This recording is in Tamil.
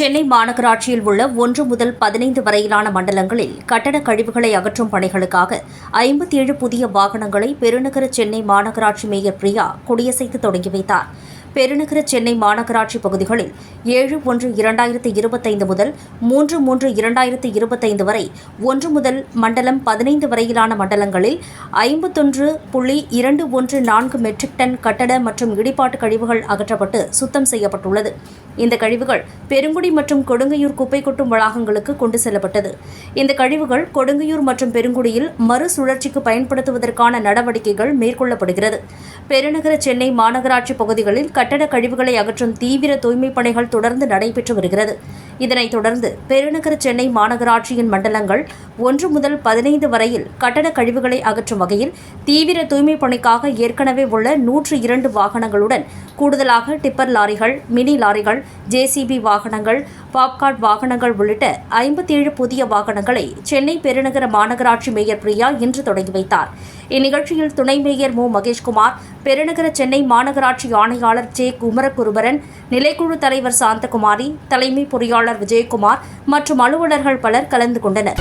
சென்னை மாநகராட்சியில் உள்ள ஒன்று முதல் பதினைந்து வரையிலான மண்டலங்களில் கட்டட கழிவுகளை அகற்றும் பணிகளுக்காக ஐம்பத்தி ஏழு புதிய வாகனங்களை பெருநகர சென்னை மாநகராட்சி மேயர் பிரியா கொடியசைத்து தொடங்கி வைத்தார். பெருநகர சென்னை மாநகராட்சி பகுதிகளில் ஏழு ஒன்று இரண்டாயிரத்து இருபத்தைந்து முதல் மூன்று மூன்று இரண்டாயிரத்து இருபத்தைந்து வரை ஒன்று முதல் மண்டலம் பதினைந்து வரையிலான மண்டலங்களில் ஐம்பத்தொன்று புள்ளி இரண்டு ஒன்று நான்கு மெட்ரிக் டன் கட்டட மற்றும் இடிபாட்டு கழிவுகள் அகற்றப்பட்டு சுத்தம் செய்யப்பட்டுள்ளது. இந்த கழிவுகள் பெருங்குடி மற்றும் கொடுங்கையூர் குப்பை கொட்டும் வளாகங்களுக்கு கொண்டு செல்லப்பட்டது. இந்த கழிவுகள் கொடுங்கையூர் மற்றும் பெருங்குடியில் மறுசுழற்சிக்கு பயன்படுத்துவதற்கான நடவடிக்கைகள் மேற்கொள்ளப்படுகிறது. பெருநகர சென்னை மாநகராட்சி பகுதிகளில் கட்டட கழிவுகளை அகற்றும் தீவிர தூய்மைப் பணிகள் தொடர்ந்து நடைபெற்று வருகிறது. இதனைத் தொடர்ந்து பெருநகர சென்னை மாநகராட்சியின் மண்டலங்கள் ஒன்று முதல் பதினைந்து வரையில் கட்டட கழிவுகளை அகற்றும் வகையில் தீவிர தூய்மைப் பணிக்காக ஏற்கனவே உள்ள நூற்று இரண்டு வாகனங்களுடன் கூடுதலாக டிப்பர் லாரிகள் மினி லாரிகள் ஜேசிபி வாகனங்கள் பாப்கார்ட் வாகனங்கள் உள்ளிட்ட ஐம்பத்தி ஏழு புதிய வாகனங்களை சென்னை பெருநகர மாநகராட்சி மேயர் பிரியா இன்று தொடங்கி வைத்தார். இந்நிகழ்ச்சியில் துணை மேயர் மு. மகேஷ்குமார் பெருநகர சென்னை மாநகராட்சி ஆணையாளர் ஜே. குமரகுருபரன் நிலைக்குழு தலைவர் சாந்தகுமாரி தலைமை பொறியாளர் பொறியாளர் விஜயகுமார் மற்றும் அலுவலர்கள் பலர் கலந்து கொண்டனர்.